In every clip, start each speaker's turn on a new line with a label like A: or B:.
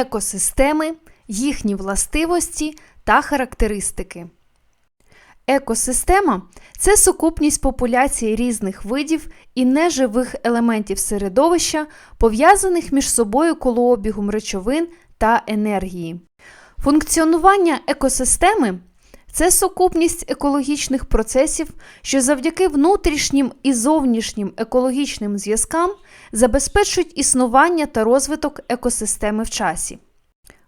A: екосистеми, їхні властивості та характеристики. Екосистема це сукупність популяцій різних видів і неживих елементів середовища, пов'язаних між собою колообігом речовин та енергії. Функціонування екосистеми це сукупність екологічних процесів, що завдяки внутрішнім і зовнішнім екологічним зв'язкам забезпечують існування та розвиток екосистеми в часі.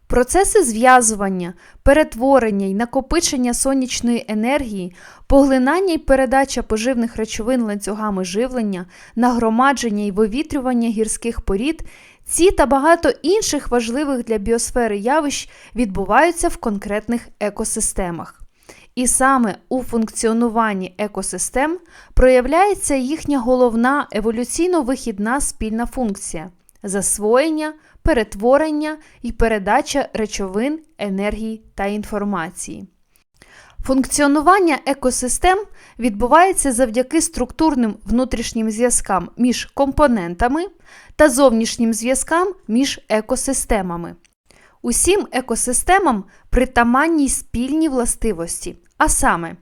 A: Процеси зв'язування, перетворення й накопичення сонячної енергії, поглинання й передача поживних речовин ланцюгами живлення, нагромадження й вивітрювання гірських порід ці та багато інших важливих для біосфери явищ відбуваються в конкретних екосистемах. І саме у функціонуванні екосистем проявляється їхня головна еволюційно-вихідна спільна функція засвоєння, перетворення і передача речовин, енергії та інформації. Функціонування екосистем відбувається завдяки структурним внутрішнім зв'язкам між компонентами та зовнішнім зв'язкам між екосистемами. Усім екосистемам притаманні спільні властивості, а саме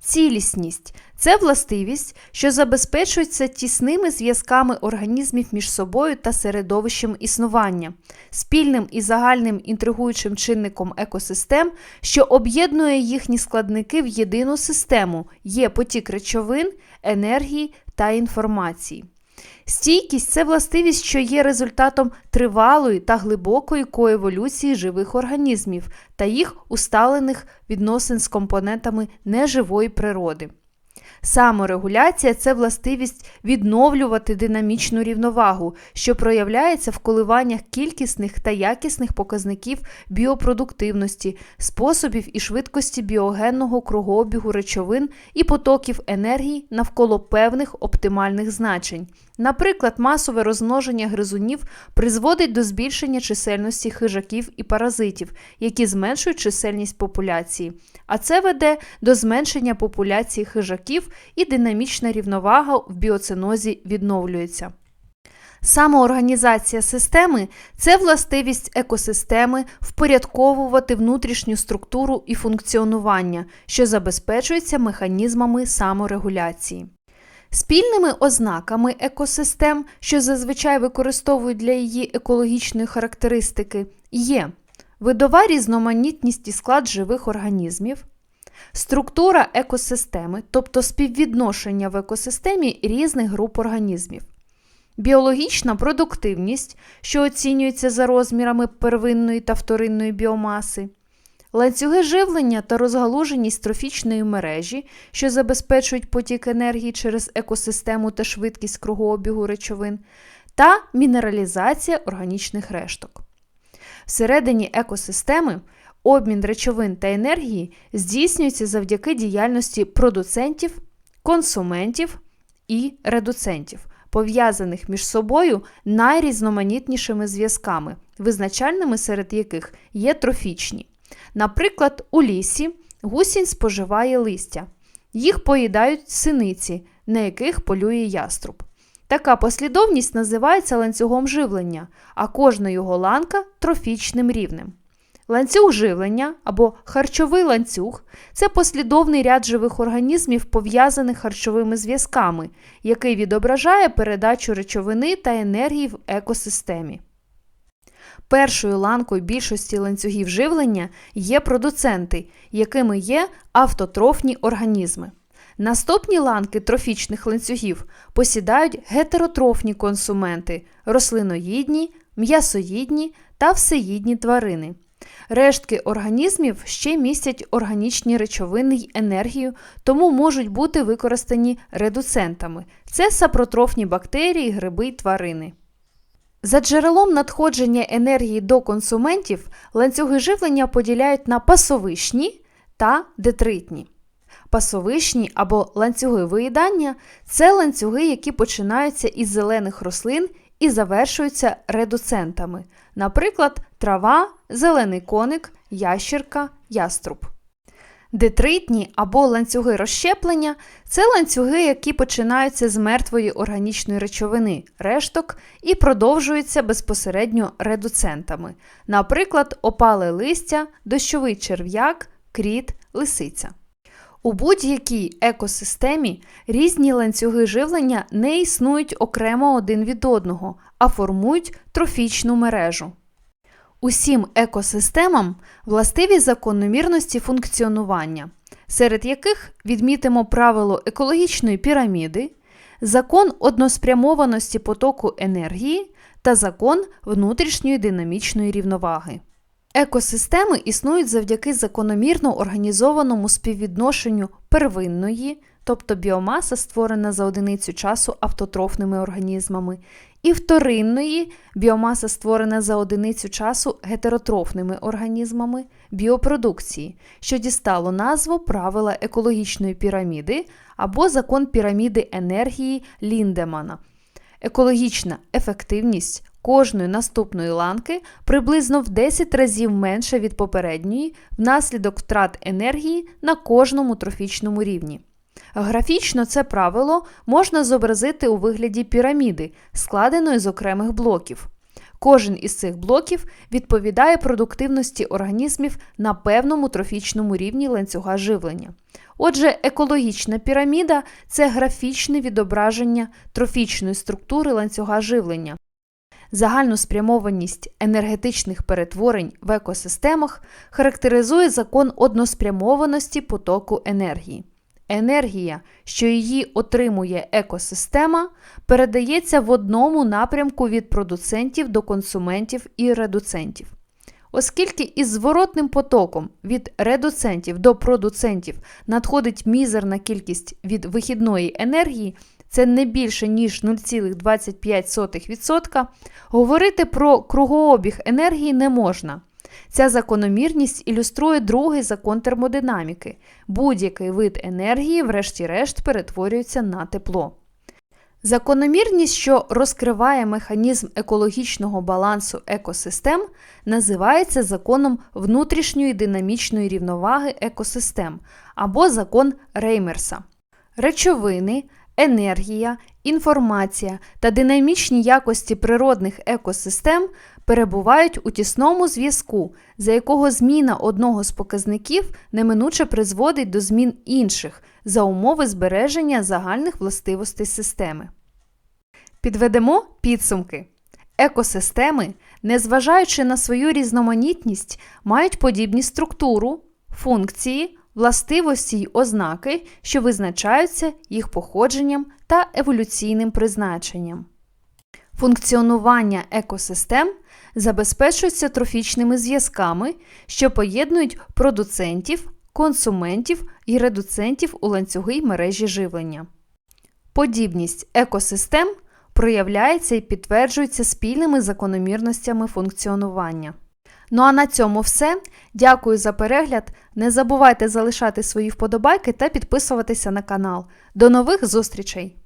A: цілісність це властивість, що забезпечується тісними зв'язками організмів між собою та середовищем існування, спільним і загальним інтригуючим чинником екосистем, що об'єднує їхні складники в єдину систему, є потік речовин, енергії та інформації. Стійкість це властивість, що є результатом тривалої та глибокої коеволюції живих організмів та їх усталених відносин з компонентами неживої природи. Саморегуляція це властивість відновлювати динамічну рівновагу, що проявляється в коливаннях кількісних та якісних показників біопродуктивності, способів і швидкості біогенного кругообігу речовин і потоків енергії навколо певних оптимальних значень. Наприклад, масове розмноження гризунів призводить до збільшення чисельності хижаків і паразитів, які зменшують чисельність популяції, а це веде до зменшення популяції хижаків і динамічна рівновага в біоцинозі відновлюється. Самоорганізація системи це властивість екосистеми впорядковувати внутрішню структуру і функціонування, що забезпечується механізмами саморегуляції. Спільними ознаками екосистем, що зазвичай використовують для її екологічної характеристики, є видова різноманітність і склад живих організмів, структура екосистеми, тобто співвідношення в екосистемі різних груп організмів, біологічна продуктивність, що оцінюється за розмірами первинної та вторинної біомаси. Ланцюги живлення та розгалуженість трофічної мережі, що забезпечують потік енергії через екосистему та швидкість кругообігу речовин, та мінералізація органічних решток. Всередині екосистеми обмін речовин та енергії здійснюється завдяки діяльності продуцентів, консументів і редуцентів, пов'язаних між собою найрізноманітнішими зв'язками, визначальними серед яких є трофічні. Наприклад, у лісі гусінь споживає листя. Їх поїдають синиці, на яких полює яструб. Така послідовність називається ланцюгом живлення, а кожна його ланка трофічним рівнем. Ланцюг живлення або харчовий ланцюг це послідовний ряд живих організмів, пов'язаних харчовими зв'язками, який відображає передачу речовини та енергії в екосистемі. Першою ланкою більшості ланцюгів живлення є продуценти, якими є автотрофні організми. Наступні ланки трофічних ланцюгів посідають гетеротрофні консументи рослиноїдні, м'ясоїдні та всеїдні тварини. Рештки організмів ще містять органічні речовини й енергію, тому можуть бути використані редуцентами це сапротрофні бактерії, гриби й тварини. За джерелом надходження енергії до консументів ланцюги живлення поділяють на пасовишні та детритні. Пасовишні або ланцюги виїдання це ланцюги, які починаються із зелених рослин і завершуються редуцентами, наприклад, трава, зелений коник, ящірка, яструб. Детритні або ланцюги розщеплення це ланцюги, які починаються з мертвої органічної речовини решток і продовжуються безпосередньо редуцентами, наприклад, опале листя, дощовий черв'як, кріт, лисиця. У будь-якій екосистемі різні ланцюги живлення не існують окремо один від одного, а формують трофічну мережу. Усім екосистемам властиві закономірності функціонування, серед яких відмітимо правило екологічної піраміди, закон односпрямованості потоку енергії та закон внутрішньої динамічної рівноваги. Екосистеми існують завдяки закономірно організованому співвідношенню первинної, тобто біомаса, створена за одиницю часу автотрофними організмами, і вторинної біомаса, створена за одиницю часу гетеротрофними організмами біопродукції, що дістало назву правила екологічної піраміди або закон піраміди енергії Ліндемана. Екологічна ефективність кожної наступної ланки приблизно в 10 разів менша від попередньої внаслідок втрат енергії на кожному трофічному рівні. Графічно це правило можна зобразити у вигляді піраміди, складеної з окремих блоків. Кожен із цих блоків відповідає продуктивності організмів на певному трофічному рівні ланцюга живлення. Отже, екологічна піраміда це графічне відображення трофічної структури ланцюга живлення. Загальну спрямованість енергетичних перетворень в екосистемах характеризує закон односпрямованості потоку енергії. Енергія, що її отримує екосистема, передається в одному напрямку від продуцентів до консументів і редуцентів. Оскільки із зворотним потоком від редуцентів до продуцентів надходить мізерна кількість від вихідної енергії, це не більше ніж 0,25%, говорити про кругообіг енергії не можна. Ця закономірність ілюструє другий закон термодинаміки. Будь-який вид енергії, врешті-решт, перетворюється на тепло. Закономірність, що розкриває механізм екологічного балансу екосистем, називається законом внутрішньої динамічної рівноваги екосистем або закон Реймерса. Речовини, енергія, інформація та динамічні якості природних екосистем перебувають у тісному зв'язку, за якого зміна одного з показників неминуче призводить до змін інших за умови збереження загальних властивостей системи. Підведемо підсумки. Екосистеми, незважаючи на свою різноманітність, мають подібні структуру, функції, властивості й ознаки, що визначаються їх походженням та еволюційним призначенням. Функціонування екосистем забезпечується трофічними зв'язками, що поєднують продуцентів, консументів і редуцентів у ланцюги мережі живлення. Подібність екосистем проявляється і підтверджується спільними закономірностями функціонування. Ну а на цьому все. Дякую за перегляд. Не забувайте залишати свої вподобайки та підписуватися на канал. До нових зустрічей!